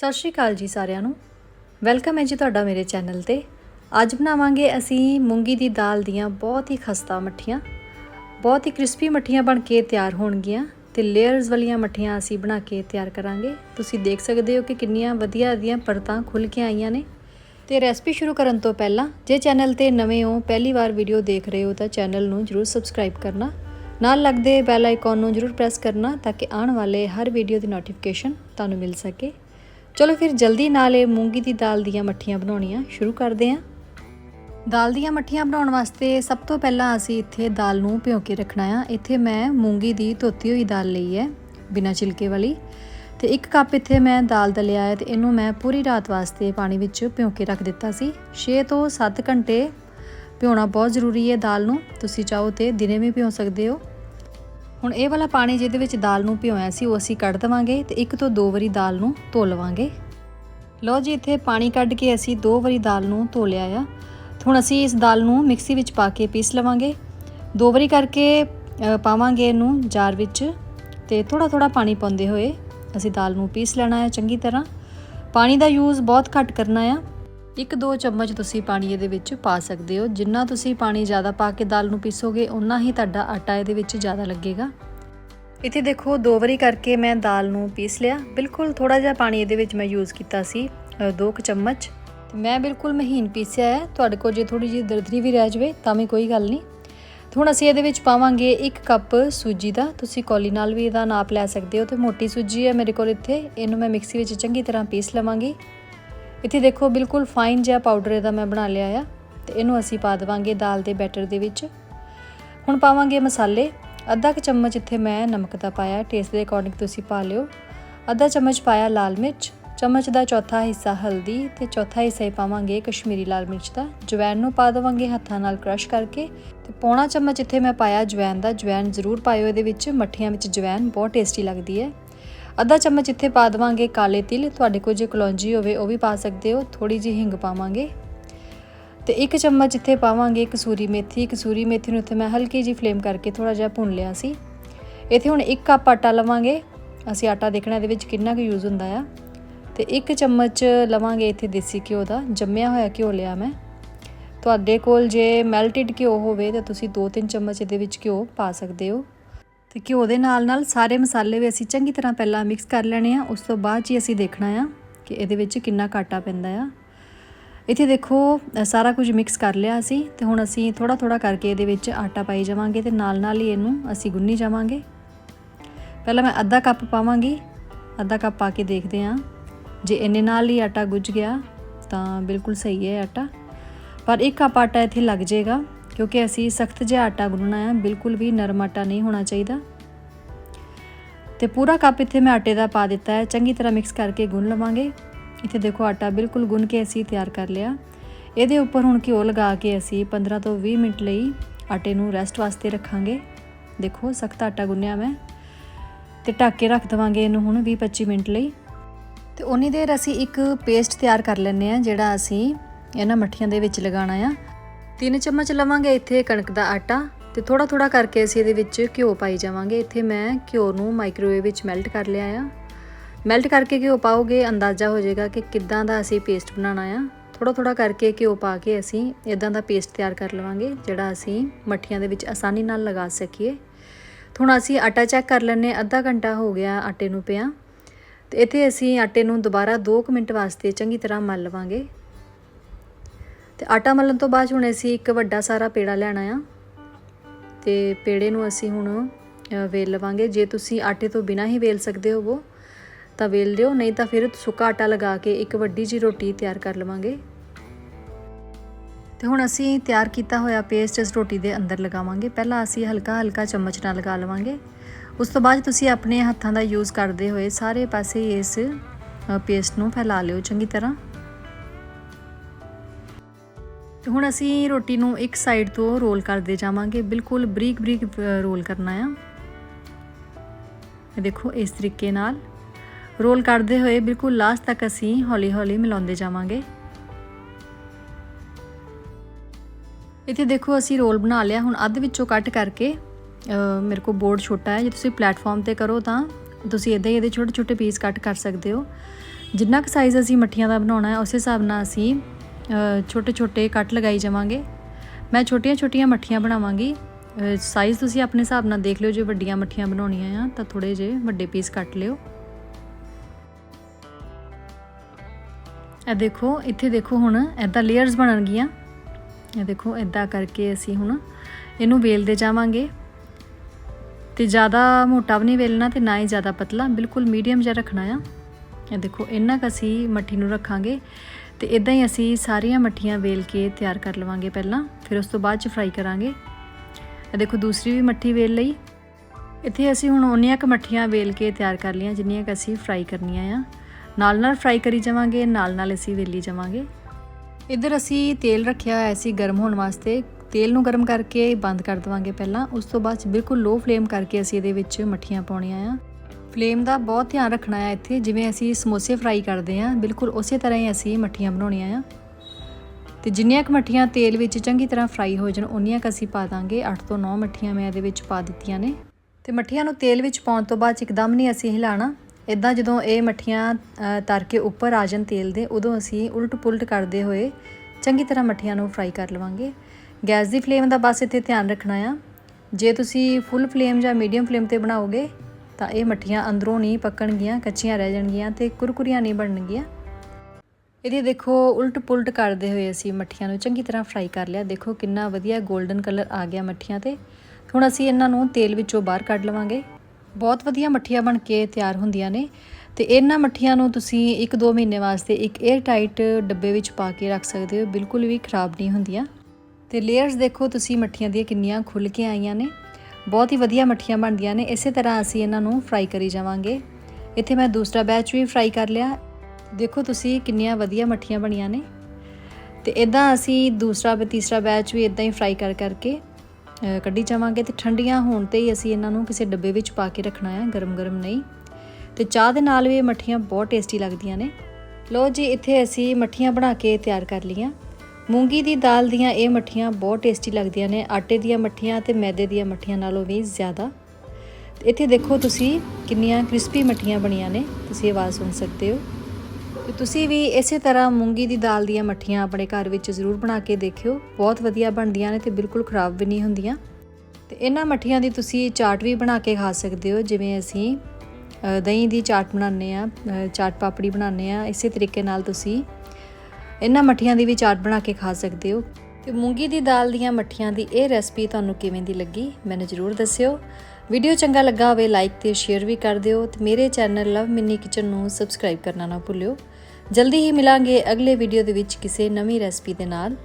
ਸਤਿ ਸ਼੍ਰੀ ਅਕਾਲ ਜੀ ਸਾਰਿਆਂ ਨੂੰ। ਵੈਲਕਮ ਹੈ ਜੀ ਤੁਹਾਡਾ ਮੇਰੇ ਚੈਨਲ ਤੇ। ਅੱਜ ਬਣਾਵਾਂਗੇ ਅਸੀਂ ਮੂੰਗੀ ਦੀ ਦਾਲ ਦੀਆਂ ਬਹੁਤ ਹੀ ਖਸਤਾ ਮੱਠੀਆਂ। ਬਹੁਤ ਹੀ ਕ੍ਰਿਸਪੀ ਮੱਠੀਆਂ ਬਣ ਕੇ ਤਿਆਰ ਹੋਣਗੀਆਂ ਤੇ ਲੇਅਰਸ ਵਾਲੀਆਂ ਮੱਠੀਆਂ ਅਸੀਂ ਬਣਾ ਕੇ ਤਿਆਰ ਕਰਾਂਗੇ। ਤੁਸੀਂ ਦੇਖ ਸਕਦੇ ਹੋ ਕਿ ਕਿੰਨੀਆਂ ਵਧੀਆ ਦੀਆਂ ਪਰਤਾਂ ਖੁੱਲ ਕੇ ਆਈਆਂ ਨੇ। ਤੇ ਰੈਸਪੀ ਸ਼ੁਰੂ ਕਰਨ ਤੋਂ ਪਹਿਲਾਂ, ਜੇ ਚੈਨਲ ਤੇ ਨਵੇਂ ਹੋ, ਪਹਿਲੀ ਵਾਰ ਵੀਡੀਓ ਦੇਖ ਰਹੇ ਹੋ ਤਾਂ ਚੈਨਲ ਨੂੰ ਜਰੂਰ ਸਬਸਕ੍ਰਾਈਬ ਕਰਨਾ। ਨਾਲ ਲੱਗਦੇ ਬੈਲ ਆਈਕਨ ਨੂੰ ਜਰੂਰ ਪ੍ਰੈਸ ਕਰਨਾ ਤਾਂ ਕਿ ਆਉਣ ਵਾਲੇ ਹਰ ਵੀਡੀਓ ਦੀ ਨੋਟੀਫਿਕੇਸ਼ਨ ਤੁਹਾਨੂੰ ਮਿਲ ਸਕੇ। ਚਲੋ ਫਿਰ ਜਲਦੀ ਨਾਲ ਇਹ ਮੂੰਗੀ ਦੀ ਦਾਲ ਦੀਆਂ ਮੱਠੀਆਂ ਬਣਾਉਣੀਆਂ ਸ਼ੁਰੂ ਕਰਦੇ ਹਾਂ। ਦਾਲ ਦੀਆਂ ਮੱਠੀਆਂ ਬਣਾਉਣ ਵਾਸਤੇ ਸਭ ਤੋਂ ਪਹਿਲਾਂ ਅਸੀਂ ਇੱਥੇ ਦਾਲ ਨੂੰ ਭਿਓ ਕੇ ਰੱਖਣਾ ਆ। ਇੱਥੇ ਮੈਂ ਮੂੰਗੀ ਦੀ ਧੋਤੀ ਹੋਈ ਦਾਲ ਲਈ ਹੈ, ਬਿਨਾਂ ਛਿਲਕੇ ਵਾਲੀ। ਤੇ ਇੱਕ ਕੱਪ ਇੱਥੇ ਮੈਂ ਦਾਲ ਦਾ ਲਿਆ ਹੈ ਤੇ ਇਹਨੂੰ ਮੈਂ ਪੂਰੀ ਰਾਤ ਵਾਸਤੇ ਪਾਣੀ ਵਿੱਚ ਭਿਓ ਕੇ ਰੱਖ ਦਿੱਤਾ ਸੀ। 6 ਤੋਂ 7 ਘੰਟੇ ਭਿਉਣਾ ਬਹੁਤ ਜ਼ਰੂਰੀ ਹੈ ਦਾਲ ਨੂੰ। ਤੁਸੀਂ ਚਾਹੋ ਤੇ ਦਿਨੇ ਵੀ ਭਿਓ ਸਕਦੇ ਹੋ। ਹੁਣ ਇਹ ਵਾਲਾ ਪਾਣੀ ਜਿਹਦੇ ਵਿੱਚ ਦਾਲ ਨੂੰ ਭਿਓਇਆ ਸੀ, ਉਹ ਅਸੀਂ ਕੱਢ ਦਵਾਂਗੇ ਤੇ ਇੱਕ ਤੋਂ ਦੋ ਵਾਰੀ ਦਾਲ ਨੂੰ ਧੋ ਲਵਾਂਗੇ। ਲਓ ਜੀ, ਇੱਥੇ ਪਾਣੀ ਕੱਢ ਕੇ ਅਸੀਂ ਦੋ ਵਾਰੀ ਦਾਲ ਨੂੰ ਧੋ ਲਿਆ ਆ। ਹੁਣ ਅਸੀਂ ਇਸ ਦਾਲ ਨੂੰ ਮਿਕਸੀ ਵਿੱਚ ਪਾ ਕੇ ਪੀਸ ਲਵਾਂਗੇ। ਦੋ ਵਾਰੀ ਕਰਕੇ ਪਾਵਾਂਗੇ ਇਹਨੂੰ ਜਾਰ ਵਿੱਚ ਤੇ ਥੋੜਾ ਥੋੜਾ ਪਾਣੀ ਪਾਉਂਦੇ ਹੋਏ ਅਸੀਂ ਦਾਲ ਨੂੰ ਪੀਸ ਲੈਣਾ ਹੈ ਚੰਗੀ ਤਰ੍ਹਾਂ। ਪਾਣੀ ਦਾ ਯੂਜ਼ ਬਹੁਤ ਘੱਟ ਕਰਨਾ ਆ। ਇੱਕ ਦੋ ਚਮਚ ਤੁਸੀਂ ਪਾਣੀ ਇਹਦੇ ਵਿੱਚ ਪਾ ਸਕਦੇ ਹੋ। ਜਿੰਨਾ ਤੁਸੀਂ ਪਾਣੀ ਜ਼ਿਆਦਾ ਪਾ ਕੇ ਦਾਲ ਨੂੰ ਪੀਸੋਗੇ ਉਨਾ ਹੀ ਤੁਹਾਡਾ ਆਟਾ ਇਹਦੇ ਵਿੱਚ ਜ਼ਿਆਦਾ ਲੱਗੇਗਾ। ਇੱਥੇ ਦੇਖੋ ਦੋ ਵਾਰੀ ਕਰਕੇ ਮੈਂ ਦਾਲ ਨੂੰ ਪੀਸ ਲਿਆ। ਬਿਲਕੁਲ ਥੋੜਾ ਜਿਹਾ ਪਾਣੀ ਇਹਦੇ ਵਿੱਚ ਮੈਂ ਯੂਜ਼ ਕੀਤਾ ਸੀ ਅ, ਦੋ ਕੁ ਚਮਚ। ਤੇ ਮੈਂ ਬਿਲਕੁਲ ਮਹੀਨ ਪੀਸਿਆ ਹੈ। ਤੁਹਾਡੇ ਕੋਲ ਜੇ ਥੋੜੀ ਜਿਹੀ ਦਰਦਰੀ ਵੀ ਰਹਿ ਜਾਵੇ ਤਾਂ ਵੀ ਕੋਈ ਗੱਲ ਨਹੀਂ। ਹੁਣ ਅਸੀਂ ਇਹਦੇ ਵਿੱਚ ਪਾਵਾਂਗੇ 1 ਕੱਪ ਸੂਜੀ ਦਾ। ਤੁਸੀਂ ਕੌਲੀ ਨਾਲ ਵੀ ਇਹਦਾ ਨਾਪ ਲੈ ਸਕਦੇ ਹੋ। ਤੇ ਮੋਟੀ ਸੂਜੀ ਹੈ ਮੇਰੇ ਕੋਲ ਇੱਥੇ। ਇਹਨੂੰ ਮੈਂ ਮਿਕਸੀ ਵਿੱਚ ਚੰਗੀ ਤਰ੍ਹਾਂ ਪੀਸ ਲਵਾਂਗੀ। ਇੱਥੇ ਦੇਖੋ, ਬਿਲਕੁਲ ਫਾਈਨ ਜਿਹਾ ਪਾਊਡਰ ਇਹਦਾ ਮੈਂ ਬਣਾ ਲਿਆ ਆ ਤੇ ਇਹਨੂੰ ਅਸੀਂ ਪਾ ਦੇਵਾਂਗੇ ਦਾਲ ਦੇ ਬੈਟਰ ਦੇ ਵਿੱਚ। ਹੁਣ ਪਾਵਾਂਗੇ ਮਸਾਲੇ। ਅੱਧਾ ਕੁ ਚਮਚ ਇੱਥੇ ਮੈਂ ਨਮਕ ਦਾ ਪਾਇਆ ਟੇਸਟ ਦੇ ਅਕੋਰਡਿੰਗ ਤੁਸੀਂ ਪਾ ਲਿਓ। ਅੱਧਾ ਚਮਚ ਪਾਇਆ ਲਾਲ ਮਿਰਚ, ਚਮਚ ਦਾ ਚੌਥਾ ਹਿੱਸਾ ਹਲਦੀ ਤੇ ਚੌਥਾ ਹਿੱਸਾ ਹੀ ਪਾਵਾਂਗੇ ਕਸ਼ਮੀਰੀ ਲਾਲ ਮਿਰਚ ਦਾ। ਜਵੈਨ ਨੂੰ ਪਾ ਦੇਵਾਂਗੇ ਹੱਥਾਂ ਨਾਲ ਕ੍ਰਸ਼ ਕਰਕੇ ਤੇ ਪੌਣਾ ਚਮਚ ਇੱਥੇ ਮੈਂ ਪਾਇਆ ਜਵੈਨ ਦਾ। ਜਵੈਨ ਜ਼ਰੂਰ ਪਾਇਓ ਇਹਦੇ ਵਿੱਚ। ਮੱਠੀਆਂ ਵਿੱਚ ਜਵੈਨ ਬਹੁਤ ਟੇਸਟੀ ਲੱਗਦੀ ਹੈ। ਅੱਧਾ ਚਮਚ ਇੱਥੇ ਪਾ ਦੇਵਾਂਗੇ ਕਾਲੇ ਤਿਲ। ਤੁਹਾਡੇ ਕੋਲ ਜੇ ਕਲੌਂਜੀ ਹੋਵੇ, ਉਹ ਵੀ ਪਾ ਸਕਦੇ ਹੋ। ਥੋੜੀ ਜਿਹੀ ਹਿੰਗ ਪਾਵਾਂਗੇ। ਤੇ ਇੱਕ ਚਮਚ ਇੱਥੇ ਪਾਵਾਂਗੇ ਕਸੂਰੀ ਮੇਥੀ। ਕਸੂਰੀ ਮੇਥੀ ਨੂੰ ਇੱਥੇ ਮੈਂ ਹਲਕੀ ਜਿਹੀ ਫਲੇਮ ਕਰਕੇ ਥੋੜਾ ਜਿਹਾ ਭੁੰਨ ਲਿਆ ਸੀ। ਇੱਥੇ ਹੁਣ ਇੱਕ ਕੱਪ ਆਟਾ ਲਵਾਂਗੇ। ਅਸੀਂ ਆਟਾ ਦੇਖਣਾ ਇਹਦੇ ਵਿੱਚ ਕਿੰਨਾ ਕੁ ਯੂਜ਼ ਹੁੰਦਾ ਆ। ਤੇ ਇੱਕ ਚਮਚ ਲਵਾਂਗੇ ਇੱਥੇ ਦੇਸੀ ਘਿਓ ਦਾ। ਜੰਮਿਆ ਹੋਇਆ ਘਿਓ ਲਿਆ ਮੈਂ। ਤੁਹਾਡੇ ਕੋਲ ਜੇ ਮੈਲਟਡ ਘਿਓ ਹੋਵੇ ਤਾਂ ਤੁਸੀਂ 2-3 ਚਮਚ ਇਹਦੇ ਵਿੱਚ ਘਿਓ ਪਾ ਸਕਦੇ ਹੋ। ਤੇ ਘਿਓ ਦੇ ਨਾਲ ਨਾਲ ਸਾਰੇ ਮਸਾਲੇ ਵੀ ਅਸੀਂ ਚੰਗੀ ਤਰ੍ਹਾਂ ਪਹਿਲਾਂ ਮਿਕਸ ਕਰ ਲੈਣੇ ਆ। ਉਸ ਤੋਂ ਬਾਅਦ ਹੀ ਅਸੀਂ ਦੇਖਣਾ ਆ ਕਿ ਇਹਦੇ ਵਿੱਚ ਕਿੰਨਾ ਕਾਟਾ ਪੈਂਦਾ ਆ। ਇੱਥੇ ਦੇਖੋ ਸਾਰਾ ਕੁਝ ਮਿਕਸ ਕਰ ਲਿਆ ਅਸੀਂ ਤੇ ਹੁਣ ਅਸੀਂ ਥੋੜਾ ਥੋੜਾ ਕਰਕੇ ਇਹਦੇ ਵਿੱਚ ਆਟਾ ਪਾਈ ਜਾਵਾਂਗੇ ਤੇ ਨਾਲ ਨਾਲ ਹੀ ਇਹਨੂੰ ਅਸੀਂ ਗੁੰਨੀ ਜਾਵਾਂਗੇ। ਪਹਿਲਾਂ ਮੈਂ ਅੱਧਾ ਕੱਪ ਪਾਵਾਂਗੀ, ਅੱਧਾ ਕੱਪ ਪਾ ਕੇ ਦੇਖਦੇ ਹਾਂ। ਜੇ ਇੰਨੇ ਨਾਲ ਹੀ ਆਟਾ ਗੁੱਝ ਗਿਆ ਤਾਂ ਬਿਲਕੁਲ ਸਹੀ ਹੈ ਆਟਾ। ਪਰ ਇੱਕ ਕੱਪ ਆਟਾ ਇੱਥੇ ਲੱਗ ਜਾਏਗਾ। ਕਿਉਂਕਿ ਅਸੀਂ ਸਖਤ ਜਿਹਾ ਆਟਾ ਗੁੰਨਣਾ ਹੈ ਬਿਲਕੁਲ ਵੀ ਨਰਮ ਆਟਾ ਨਹੀਂ ਹੋਣਾ ਚਾਹੀਦਾ। ਤੇ ਪੂਰਾ ਕੱਪ ਇੱਥੇ ਮੈਂ ਆਟੇ ਦਾ ਪਾ ਦਿੱਤਾ ਹੈ। ਚੰਗੀ ਤਰ੍ਹਾਂ ਮਿਕਸ ਕਰਕੇ ਗੁੰਨ ਲਵਾਂਗੇ। ਇੱਥੇ ਦੇਖੋ ਆਟਾ ਬਿਲਕੁਲ ਗੁੰਨ ਕੇ ਅਸੀਂ ਤਿਆਰ ਕਰ ਲਿਆ। ਇਹਦੇ ਉੱਪਰ ਹੁਣ ਘਿਓ ਲਗਾ ਕੇ ਅਸੀਂ 15 ਤੋਂ 20 ਮਿੰਟ ਲਈ ਆਟੇ ਨੂੰ ਰੈਸਟ ਵਾਸਤੇ ਰੱਖਾਂਗੇ। ਦੇਖੋ ਸਖਤ ਆਟਾ ਗੁੰਨਿਆ ਮੈਂ। ਤੇ ਢੱਕ ਕੇ ਰੱਖ ਦਵਾਂਗੇ ਇਹਨੂੰ ਹੁਣ 20-25 ਮਿੰਟ ਲਈ। ਤੇ ਉਨੀ ਦੇਰ ਅਸੀਂ ਇੱਕ ਪੇਸਟ ਤਿਆਰ ਕਰ ਲੈਂਦੇ ਆ ਜਿਹੜਾ ਅਸੀਂ ਇਹਨਾਂ ਮੱਠੀਆਂ ਦੇ ਵਿੱਚ ਲਗਾਉਣਾ ਆ। ਤਿੰਨ ਚਮਚ ਲਵਾਂਗੇ ਇੱਥੇ ਕਣਕ ਦਾ ਆਟਾ ਤੇ ਥੋੜਾ ਥੋੜਾ ਕਰਕੇ ਅਸੀਂ ਇਹਦੇ ਵਿੱਚ ਘਿਓ ਪਾਈ ਜਾਵਾਂਗੇ। ਇੱਥੇ ਮੈਂ ਘਿਓ ਨੂੰ ਮਾਈਕ੍ਰੋਵੇਵ ਵਿੱਚ ਮੈਲਟ ਕਰ ਲਿਆ ਆ। ਮੈਲਟ ਕਰਕੇ ਘਿਓ ਪਾਓਗੇ, ਅੰਦਾਜ਼ਾ ਹੋ ਜਾਏਗਾ ਕਿ ਕਿੱਦਾਂ ਦਾ ਅਸੀਂ ਪੇਸਟ ਬਣਾਉਣਾ ਆ। ਥੋੜਾ ਥੋੜਾ ਕਰਕੇ ਘਿਓ ਪਾ ਕੇ ਅਸੀਂ ਇਦਾਂ ਦਾ ਪੇਸਟ ਤਿਆਰ ਕਰ ਲਵਾਂਗੇ, ਜਿਹੜਾ ਅਸੀਂ ਮੱਠੀਆਂ ਦੇ ਵਿੱਚ ਆਸਾਨੀ ਨਾਲ ਲਗਾ ਸਕੀਏ। ਹੁਣ ਅਸੀਂ ਆਟਾ ਚੈੱਕ ਕਰ ਲੈਂਦੇ ਅੱਧਾ ਘੰਟਾ ਹੋ ਗਿਆ ਆਟੇ ਨੂੰ ਪਿਆ। ਤੇ ਇੱਥੇ ਅਸੀਂ ਆਟੇ ਨੂੰ ਦੁਬਾਰਾ 2 ਮਿੰਟ ਵਾਸਤੇ ਚੰਗੀ ਤਰ੍ਹਾਂ ਮਲ ਲਵਾਂਗੇ। ਤੇ ਆਟਾ ਮਲਣ ਤੋਂ ਬਾਅਦ ਹੁਣ ਅਸੀਂ ਇੱਕ ਵੱਡਾ ਸਾਰਾ ਪੇੜਾ ਲੈਣਾ ਆ। ਤੇ ਪੇੜੇ ਨੂੰ ਅਸੀਂ ਹੁਣ ਵੇਲ ਲਵਾਂਗੇ। ਜੇ ਤੁਸੀਂ ਆਟੇ ਤੋਂ ਬਿਨਾ ਹੀ ਵੇਲ ਸਕਦੇ ਹੋਵੋ, ਤਾਂ ਵੇਲ ਲਿਓ। ਨਹੀਂ ਤਾਂ ਫਿਰ ਸੁੱਕਾ ਆਟਾ ਲਗਾ ਕੇ ਇੱਕ ਵੱਡੀ ਜੀ ਰੋਟੀ ਤਿਆਰ ਕਰ ਲਵਾਂਗੇ। ਤੇ ਹੁਣ ਅਸੀਂ ਤਿਆਰ ਕੀਤਾ ਹੋਇਆ ਪੇਸਟ ਇਸ ਰੋਟੀ ਦੇ ਅੰਦਰ ਲਗਾਵਾਂਗੇ। ਪਹਿਲਾਂ ਅਸੀਂ ਹਲਕਾ ਹਲਕਾ ਚਮਚ ਨਾਲ ਲਗਾ ਲਵਾਂਗੇ। ਉਸ ਤੋਂ ਬਾਅਦ ਤੁਸੀਂ ਆਪਣੇ ਹੱਥਾਂ ਦਾ ਯੂਜ਼ ਕਰਦੇ ਹੋਏ ਸਾਰੇ ਪਾਸੇ ਇਸ ਪੇਸਟ ਨੂੰ ਫੈਲਾ ਲਿਓ ਚੰਗੀ ਤਰ੍ਹਾਂ। ਤੇ ਹੁਣ ਅਸੀਂ ਰੋਟੀ ਨੂੰ ਇੱਕ ਸਾਈਡ ਤੋਂ ਰੋਲ ਕਰਦੇ ਜਾਵਾਂਗੇ। ਬਿਲਕੁਲ ਬਰੀਕ ਬਰੀਕ ਰੋਲ ਕਰਨਾ ਆ। ਇਹ ਦੇਖੋ, ਇਸ ਤਰੀਕੇ ਨਾਲ ਰੋਲ ਕਰਦੇ ਹੋਏ ਬਿਲਕੁਲ ਲਾਸਟ ਤੱਕ ਅਸੀਂ ਹੌਲੀ ਹੌਲੀ ਮਿਲਾਉਂਦੇ ਜਾਵਾਂਗੇ। ਇੱਥੇ ਦੇਖੋ, ਅਸੀਂ ਰੋਲ ਬਣਾ ਲਿਆ। ਹੁਣ ਅੱਧ ਵਿੱਚੋਂ ਕੱਟ ਕਰਕੇ ਮੇਰੇ ਕੋਲ ਬੋਰਡ ਛੋਟਾ ਹੈ। ਜੇ ਤੁਸੀਂ ਪਲੇਟਫਾਰਮ ਤੇ ਕਰੋ ਤਾਂ ਤੁਸੀਂ ਇਦਾਂ ਹੀ ਇਹਦੇ ਛੋਟੇ ਛੋਟੇ ਪੀਸ ਕੱਟ ਕਰ ਸਕਦੇ ਹੋ। ਜਿੰਨਾ ਕੁ ਸਾਈਜ਼ ਅਸੀਂ ਮੱਠੀਆਂ ਦਾ ਬਣਾਉਣਾ ਹੈ, ਉਸ ਹਿਸਾਬ ਨਾਲ ਅਸੀਂ ਛੋਟੇ ਛੋਟੇ ਕੱਟ ਲਗਾਈ ਜਾਵਾਂਗੇ। ਮੈਂ ਛੋਟੀਆਂ ਛੋਟੀਆਂ ਮੱਠੀਆਂ ਬਣਾਵਾਂਗੀ। ਸਾਈਜ਼ ਤੁਸੀਂ ਆਪਣੇ ਹਿਸਾਬ ਨਾਲ ਦੇਖ ਲਿਓ, ਜੇ ਵੱਡੀਆਂ ਮੱਠੀਆਂ ਬਣਾਉਣੀਆਂ ਆ, ਤਾਂ ਥੋੜੇ ਜਿਹੇ ਵੱਡੇ ਪੀਸ ਕੱਟ ਲਿਓ। ਇਹ ਦੇਖੋ, ਇੱਥੇ ਦੇਖੋ ਹੁਣ ਐਦਾਂ ਲੇਅਰਸ ਬਣਨਗੀਆਂ। ਇਹ ਦੇਖੋ ਐਦਾਂ ਕਰਕੇ ਅਸੀਂ ਹੁਣ ਇਹਨੂੰ ਵੇਲਦੇ ਜਾਵਾਂਗੇ। ਤੇ ਜ਼ਿਆਦਾ ਮੋਟਾ ਵੀ ਨਹੀਂ ਵੇਲਣਾ ਤੇ ਨਾ ਹੀ ਜ਼ਿਆਦਾ ਪਤਲਾ, ਬਿਲਕੁਲ ਮੀਡੀਅਮ ਜਿਹਾ ਰੱਖਣਾ ਆ। ਇਹ ਦੇਖੋ, ਇੰਨਾ ਕੁ ਅਸੀਂ ਮੱਠੀ ਨੂੰ ਰੱਖਾਂਗੇ। ਤੇ ਇਦਾਂ ਹੀ ਅਸੀਂ ਸਾਰੀਆਂ ਮੱਠੀਆਂ ਵੇਲ ਕੇ ਤਿਆਰ ਕਰ ਲਵਾਂਗੇ ਪਹਿਲਾਂ, ਫਿਰ ਉਸ ਤੋਂ ਬਾਅਦ ਚ ਫਰਾਈ ਕਰਾਂਗੇ। ਇਹ ਦੇਖੋ ਦੂਸਰੀ ਵੀ ਮੱਠੀ ਵੇਲ ਲਈ। ਇੱਥੇ ਅਸੀਂ ਹੁਣ ਉਹਨੀਆਂ ਕੁ ਮੱਠੀਆਂ ਵੇਲ ਕੇ ਤਿਆਰ ਕਰ ਲਈਆਂ, ਜਿੰਨੀਆਂ ਕੁ ਅਸੀਂ ਫਰਾਈ ਕਰਨੀਆਂ ਆ। ਨਾਲ ਨਾਲ ਫਰਾਈ ਕਰੀ ਜਾਵਾਂਗੇ, ਨਾਲ ਨਾਲ ਅਸੀਂ ਵੇਲੀ ਜਾਵਾਂਗੇ। ਇੱਧਰ ਅਸੀਂ ਤੇਲ ਰੱਖਿਆ ਹੋਇਆ ਸੀ ਗਰਮ ਹੋਣ ਵਾਸਤੇ। ਤੇਲ ਨੂੰ ਗਰਮ ਕਰਕੇ ਬੰਦ ਕਰ ਦਵਾਂਗੇ ਪਹਿਲਾਂ। ਉਸ ਤੋਂ ਬਾਅਦ 'ਚ ਬਿਲਕੁਲ ਲੋ ਫਲੇਮ ਕਰਕੇ ਅਸੀਂ ਇਹਦੇ ਵਿੱਚ ਮੱਠੀਆਂ ਪਾਉਣੀਆਂ ਆ। ਫਲੇਮ ਦਾ ਬਹੁਤ ਧਿਆਨ ਰੱਖਣਾ ਹੈ ਇੱਥੇ, ਜਿਵੇਂ ਅਸੀਂ ਸਮੋਸੇ ਫਰਾਈ ਕਰਦੇ ਆ, ਬਿਲਕੁਲ ਉਸੇ ਤਰ੍ਹਾਂ ਹੀ ਅਸੀਂ ਮੱਠੀਆਂ ਬਣਾਉਣੀਆਂ ਆ। ਤੇ ਜਿੰਨੀਆਂ ਕੁ ਮੱਠੀਆਂ ਤੇਲ ਵਿੱਚ ਚੰਗੀ ਤਰ੍ਹਾਂ ਫਰਾਈ ਹੋ ਜਾਣ, ਉਨੀਆਂ ਕੁ ਅਸੀਂ ਪਾ ਦਾਂਗੇ 8 ਤੋਂ 9 ਮੱਠੀਆਂ ਮੈਂ ਇਹਦੇ ਵਿੱਚ ਪਾ ਦਿੱਤੀਆਂ ਨੇ। ਤੇ ਮੱਠੀਆਂ ਨੂੰ ਤੇਲ ਵਿੱਚ ਪਾਉਣ ਤੋਂ ਬਾਅਦ 'ਚ ਇੱਕਦਮ ਨਹੀਂ ਅਸੀਂ ਹਿਲਾਣਾ। ਇਦਾਂ ਜਦੋਂ ਇਹ ਮੱਠੀਆਂ ਤਰ ਕੇ ਉੱਪਰ ਆ ਜਾਣ ਤੇਲ ਦੇ, ਉਦੋਂ ਅਸੀਂ ਉਲਟ ਪੁਲਟ ਕਰਦੇ ਹੋਏ ਚੰਗੀ ਤਰ੍ਹਾਂ ਮੱਠੀਆਂ ਨੂੰ ਫਰਾਈ ਕਰ ਲਵਾਂਗੇ। ਗੈਸ ਦੀ ਫਲੇਮ ਦਾ ਬਸ ਇੱਥੇ ਧਿਆਨ ਰੱਖਣਾ ਆ। ਜੇ ਤੁਸੀਂ ਫੁੱਲ ਫਲੇਮ ਜਾਂ ਮੀਡੀਅਮ ਫਲੇਮ ਤੇ ਬਣਾਓਗੇ ਤਾਂ ਇਹ ਮੱਠੀਆਂ ਅੰਦਰੋਂ ਨਹੀਂ ਪੱਕਣਗੀਆਂ, ਕੱਚੀਆਂ ਰਹਿ ਜਾਣਗੀਆਂ ਤੇ ਕੁਰਕੁਰੀਆਂ ਨਹੀਂ ਬਣਨਗੀਆਂ। ਇਹਦੀ ਦੇਖੋ ਉਲਟ ਪੁਲਟ ਕਰਦੇ ਹੋਏ ਅਸੀਂ ਮੱਠੀਆਂ ਨੂੰ ਚੰਗੀ ਤਰ੍ਹਾਂ ਫਰਾਈ ਕਰ ਲਿਆ। ਦੇਖੋ ਕਿੰਨਾ ਵਧੀਆ 골ਡਨ ਕਲਰ ਆ ਗਿਆ ਮੱਠੀਆਂ ਤੇ। ਹੁਣ ਅਸੀਂ ਇਹਨਾਂ ਨੂੰ ਤੇਲ ਵਿੱਚੋਂ ਬਾਹਰ ਕੱਢ ਲਵਾਂਗੇ। ਬਹੁਤ ਵਧੀਆ ਮੱਠੀਆਂ ਬਣ ਕੇ ਤਿਆਰ ਹੁੰਦੀਆਂ ਨੇ ਤੇ ਇਹਨਾਂ ਮੱਠੀਆਂ ਨੂੰ ਤੁਸੀਂ 1-2 ਮਹੀਨੇ ਵਾਸਤੇ ਇੱਕ 에ਅਰ ਟਾਈਟ ਡੱਬੇ ਵਿੱਚ ਪਾ ਕੇ ਰੱਖ ਸਕਦੇ ਹੋ। ਬਿਲਕੁਲ ਵੀ ਖਰਾਬ ਨਹੀਂ ਹੁੰਦੀਆਂ। ਤੇ ਲੇਅਰਸ ਦੇਖੋ ਤੁਸੀਂ ਮੱਠੀਆਂ ਦੀਆਂ ਕਿੰਨੀਆਂ ਖੁੱਲ ਕੇ ਆਈਆਂ ਨੇ। ਬਹੁਤ ਹੀ ਵਧੀਆ ਮੱਠੀਆਂ ਬਣਦੀਆਂ ਨੇ। ਇਸੇ ਤਰ੍ਹਾਂ ਅਸੀਂ ਇਹਨਾਂ ਨੂੰ ਫਰਾਈ ਕਰੀ ਜਾਵਾਂਗੇ। ਇੱਥੇ ਮੈਂ ਦੂਸਰਾ ਬੈਚ ਵੀ ਫਰਾਈ ਕਰ ਲਿਆ। ਦੇਖੋ ਤੁਸੀਂ ਕਿੰਨੀਆਂ ਵਧੀਆ ਮੱਠੀਆਂ ਬਣੀਆਂ ਨੇ। ਤੇ ਇਦਾਂ ਅਸੀਂ ਦੂਸਰਾ ਤੇ ਤੀਸਰਾ ਬੈਚ ਵੀ ਇਦਾਂ ਹੀ ਫਰਾਈ ਕਰ ਕਰਕੇ ਕੱਢੀ ਜਾਵਾਂਗੇ ਤੇ ਠੰਡੀਆਂ ਹੋਣ ਤੇ ਹੀ ਅਸੀਂ ਇਹਨਾਂ ਨੂੰ ਕਿਸੇ ਡੱਬੇ ਵਿੱਚ ਪਾ ਕੇ ਰੱਖਣਾ ਹੈ ਗਰਮ-ਗਰਮ ਨਹੀਂ। ਤੇ ਚਾਹ ਦੇ ਨਾਲ ਵੀ ਇਹ ਮੱਠੀਆਂ ਬਹੁਤ ਟੇਸਟੀ ਲੱਗਦੀਆਂ ਨੇ। ਲੋ ਜੀ, ਇੱਥੇ ਅਸੀਂ ਮੱਠੀਆਂ ਬਣਾ ਕੇ ਤਿਆਰ ਕਰ ਲਈਆਂ। ਮੂੰਗੀ ਦੀ ਦਾਲ ਦੀਆਂ ਇਹ ਮੱਠੀਆਂ ਬਹੁਤ ਟੇਸਟੀ ਲੱਗਦੀਆਂ ਨੇ। ਆਟੇ ਦੀਆਂ ਮੱਠੀਆਂ ਤੇ ਮੈਦੇ ਦੀਆਂ ਮੱਠੀਆਂ ਨਾਲੋਂ ਵੀ ਜ਼ਿਆਦਾ। ਇੱਥੇ ਦੇਖੋ ਤੁਸੀਂ ਕਿੰਨੀਆਂ ਕ੍ਰਿਸਪੀ ਮੱਠੀਆਂ ਬਣੀਆਂ ਨੇ। ਤੁਸੀਂ ਆਵਾਜ਼ ਸੁਣ ਸਕਦੇ ਹੋ। ਤੇ ਤੁਸੀਂ ਵੀ ਇਸੇ ਤਰ੍ਹਾਂ ਮੂੰਗੀ ਦੀ ਦਾਲ ਦੀਆਂ ਮੱਠੀਆਂ ਆਪਣੇ ਘਰ ਵਿੱਚ ਜ਼ਰੂਰ ਬਣਾ ਕੇ ਦੇਖਿਓ। ਬਹੁਤ ਵਧੀਆ ਬਣਦੀਆਂ ਨੇ ਤੇ ਬਿਲਕੁਲ ਖਰਾਬ ਵੀ ਨਹੀਂ ਹੁੰਦੀਆਂ। ਤੇ ਇਹਨਾਂ ਮੱਠੀਆਂ ਦੀ ਤੁਸੀਂ ਚਾਟ ਵੀ ਬਣਾ ਕੇ ਖਾ ਸਕਦੇ ਹੋ। ਜਿਵੇਂ ਅਸੀਂ ਦਹੀਂ ਦੀ ਚਾਟ ਬਣਾਉਂਦੇ ਆ ਚਾਟ ਪਾਪੜੀ ਬਣਾਉਂਦੇ ਆ ਇਸੇ ਤਰੀਕੇ ਨਾਲ ਤੁਸੀਂ ਇਹਨਾਂ ਮੱਠੀਆਂ ਦੀ ਵੀ ਚਾਟ ਬਣਾ ਕੇ ਖਾ ਸਕਦੇ ਹੋ। ਤੇ ਮੂੰਗੀ ਦੀ ਦਾਲ ਦੀਆਂ ਮੱਠੀਆਂ ਦੀ ਇਹ ਰੈਸਪੀ ਤੁਹਾਨੂੰ ਕਿਵੇਂ ਦੀ ਲੱਗੀ, ਮੈਨੂੰ ਜ਼ਰੂਰ ਦੱਸਿਓ। ਵੀਡੀਓ ਚੰਗਾ ਲੱਗਾ ਹੋਵੇ ਲਾਈਕ ਤੇ ਸ਼ੇਅਰ ਵੀ ਕਰ ਦਿਓ ਤੇ ਮੇਰੇ ਚੈਨਲ ਲਵ ਮਿੰਨੀ ਕਿਚਨ ਨੂੰ ਸਬਸਕ੍ਰਾਈਬ ਕਰਨਾ ਨਾ ਭੁੱਲਿਓ। ਜਲਦੀ ਹੀ ਮਿਲਾਂਗੇ ਅਗਲੇ ਵੀਡੀਓ ਦੇ ਵਿੱਚ ਕਿਸੇ ਨਵੀਂ ਰੈਸਪੀ ਦੇ ਨਾਲ।